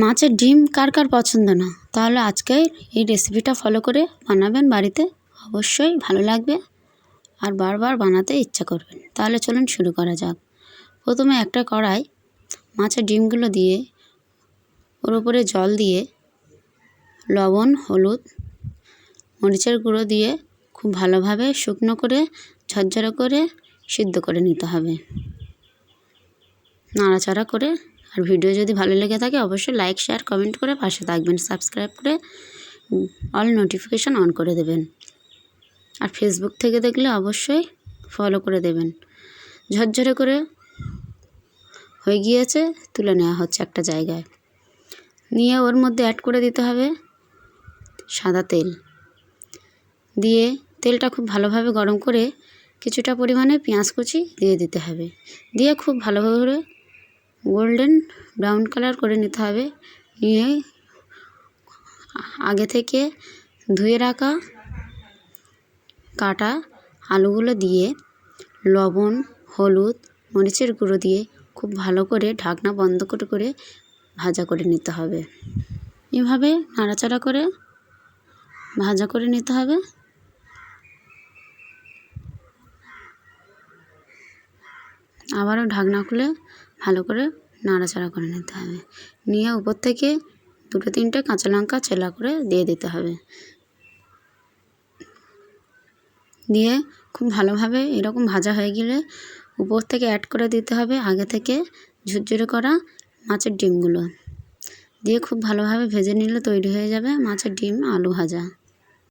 মাছের ডিম কার কার পছন্দ না? তাহলে আজকের এই রেসিপিটা ফলো করে বানাবেন বাড়িতে। অবশ্যই ভালো লাগবে আর বারবার বানাতে ইচ্ছা করবেন। তাহলে চলুন শুরু করা যাক। প্রথমে একটা কড়াই মাছের ডিমগুলো দিয়ে, ওর উপরে জল দিয়ে, লবণ, হলুদ, মরিচের গুঁড়ো দিয়ে খুব ভালোভাবে শুকনো করে, ঝরঝরে করে সিদ্ধ করে নিতে হবে। নাড়াচাড়া করে আর ভিডিও যদি ভালো লেগে থাকে, অবশ্যই লাইক শেয়ার কমেন্ট করে পাশে থাকবেন। সাবস্ক্রাইব করে অল নোটিফিকেশান অন করে দেবেন। আর ফেসবুক থেকে দেখলে অবশ্যই ফলো করে দেবেন। ঝরঝরে করে হয়ে গিয়েছে, তুলে নেওয়া হচ্ছে একটা জায়গায়। নিয়ে ওর মধ্যে অ্যাড করে দিতে হবে সাদা তেল। দিয়ে তেলটা খুব ভালোভাবে গরম করে কিছুটা পরিমাণে পেঁয়াজ কুচি দিয়ে দিতে হবে। দিয়ে খুব ভালোভাবে গোল্ডেন ব্রাউন কালার করে নিতে হবে। নিয়ে আগে থেকে ধুয়ে রাখা কাটা আলুগুলো দিয়ে লবণ, হলুদ, মরিচের গুঁড়ো দিয়ে খুব ভালো করে ঢাকনা বন্ধ করে করে ভাজা করে নিতে হবে। এভাবে নাড়াচাড়া করে ভাজা করে নিতে হবে। আবারও ঢাকনা খুলে ভালো করে নাড়াচাড়া করে নিতে হবে। নিয়ে উপর থেকে দুটো তিনটে কাঁচা লঙ্কা চেলা করে দিয়ে দিতে হবে। দিয়ে খুব ভালোভাবে এরকম ভাজা হয়ে গেলে উপর থেকে অ্যাড করে দিতে হবে আগে থেকে ঝুরঝুরে করা মাছের ডিমগুলো। দিয়ে খুব ভালোভাবে ভেজে নিলে তৈরি হয়ে যাবে মাছের ডিম আলু ভাজা।